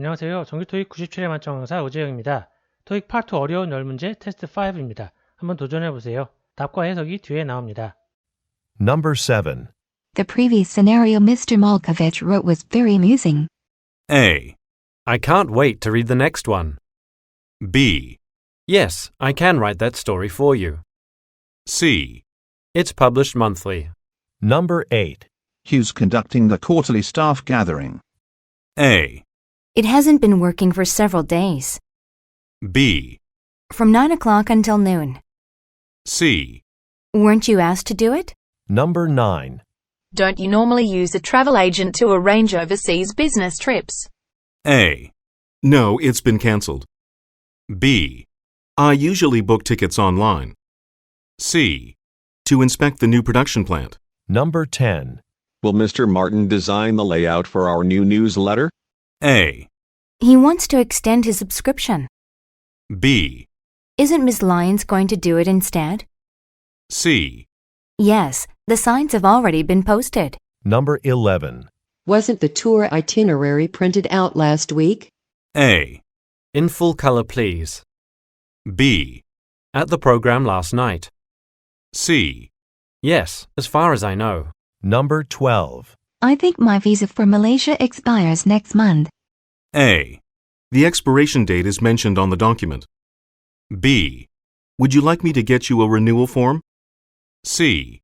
안녕하세요. 정규 토익 97회 만점 강사 오재영입니다. 토익 파트 어려운 열 문제 테스트 5입니다. 한번 도전해 보세요. 답과 해석이 뒤에 나옵니다. Number 7. The previous scenario Mr. Malkovich wrote was very amusing. A. I can't wait to read the next one. B. Yes, I can write that story for you. C. It's published monthly. Number 8. Hugh's conducting the quarterly staff gathering. A. It hasn't been working for several days. B. From 9 o'clock until noon. C. Weren't you asked to do it? Number 9. Don't you normally use a travel agent to arrange overseas business trips? A. No, it's been cancelled. B. I usually book tickets online. C. To inspect the new production plant. Number 10. Will Mr. Martin design the layout for our new newsletter? A. He wants to extend his subscription. B. Isn't Miss Lyons going to do it instead? C. Yes, the signs have already been posted. Number 11. Wasn't the tour itinerary printed out last week? A. In full color, please. B. At the program last night. C. Yes, as far as I know. Number 12. I think my visa for Malaysia expires next month. A. The expiration date is mentioned on the document. B. Would you like me to get you a renewal form? C.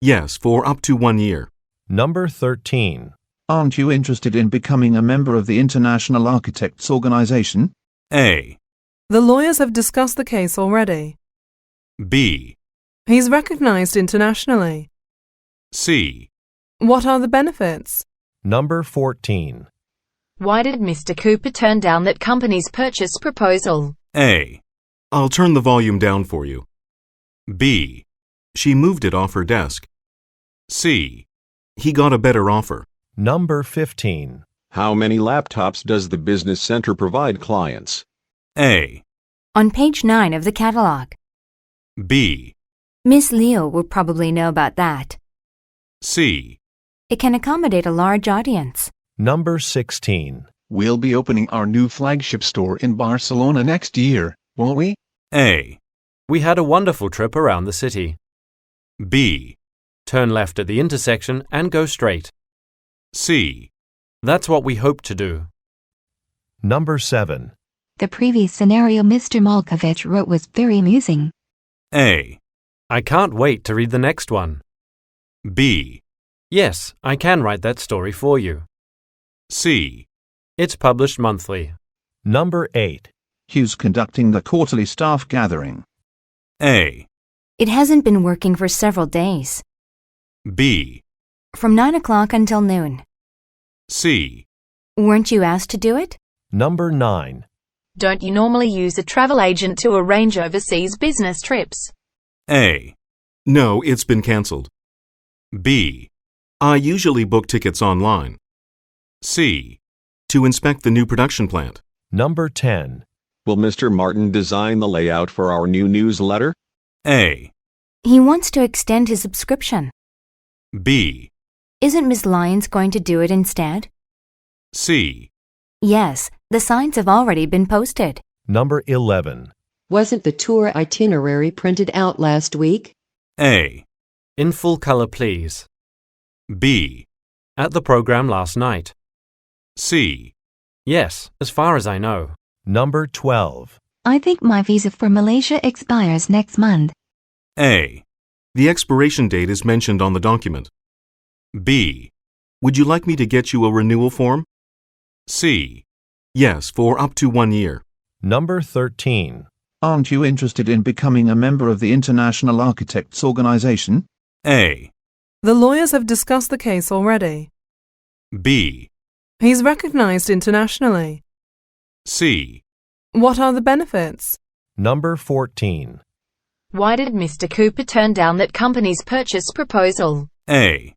Yes, for up to one year. Number 13. Aren't you interested in becoming a member of the International Architects Organization? A. The lawyers have discussed the case already. B. He's recognized internationally. C. What are the benefits? Number 14. Why did Mr. Cooper turn down that company's purchase proposal? A. I'll turn the volume down for you. B. She moved it off her desk. C. He got a better offer. Number 15. How many laptops does the business center provide clients? A. On page 9 of the catalog. B. Miss Leo will probably know about that. C. It can accommodate a large audience. Number 16. We'll be opening our new flagship store in Barcelona next year, won't we? A. We had a wonderful trip around the city. B. Turn left at the intersection and go straight. C. That's what we hope to do. Number 7. The previous scenario Mr. Malkovich wrote was very amusing. A. I can't wait to read the next one. B. Yes, I can write that story for you. C. It's published monthly. Number 8. Hugh's conducting the quarterly staff gathering. A. It hasn't been working for several days. B. From 9 o'clock until noon. C. Weren't you asked to do it? Number 9. Don't you normally use a travel agent to arrange overseas business trips? A. No, it's been cancelled. B. I usually book tickets online. C. To inspect the new production plant. Number 10. Will Mr. Martin design the layout for our new newsletter? A. He wants to extend his subscription. B. Isn't Miss Lyons going to do it instead? C. Yes, the signs have already been posted. Number 11. Wasn't the tour itinerary printed out last week? A. In full color, please. B. At the program last night. C. Yes, as far as I know. Number 12. I think my visa for Malaysia expires next month. A. The expiration date is mentioned on the document. B. Would you like me to get you a renewal form? C. Yes, for up to one year. Number 13. Aren't you interested in becoming a member of the International Architects Organization? A. The lawyers have discussed the case already. B. He's recognized internationally. C. What are the benefits? Number 14. Why did Mr. Cooper turn down that company's purchase proposal? A.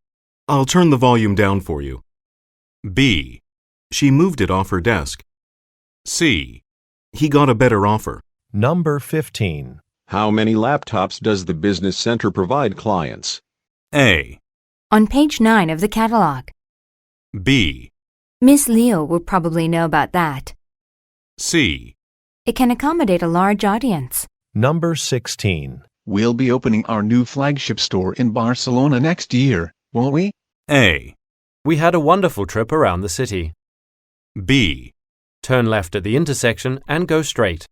I'll turn the volume down for you. B. She moved it off her desk. C. He got a better offer. Number 15. How many laptops does the business center provide clients? A. On page 9 of the catalog. B. Miss Leo will probably know about that. C. It can accommodate a large audience. Number 16. We'll be opening our new flagship store in Barcelona next year, won't we? A. We had a wonderful trip around the city. B. Turn left at the intersection and go straight.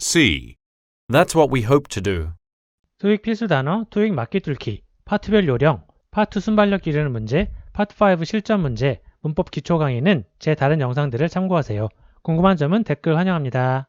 C. That's what we hope to do. 토익 필수 단어, 토익 맞기 뚫기, 파트별 요령, 파트 순발력 기르는 문제, 파트 5 실전 문제, 문법 기초 강의는 제 다른 영상들을 참고하세요. 궁금한 점은 댓글 환영합니다.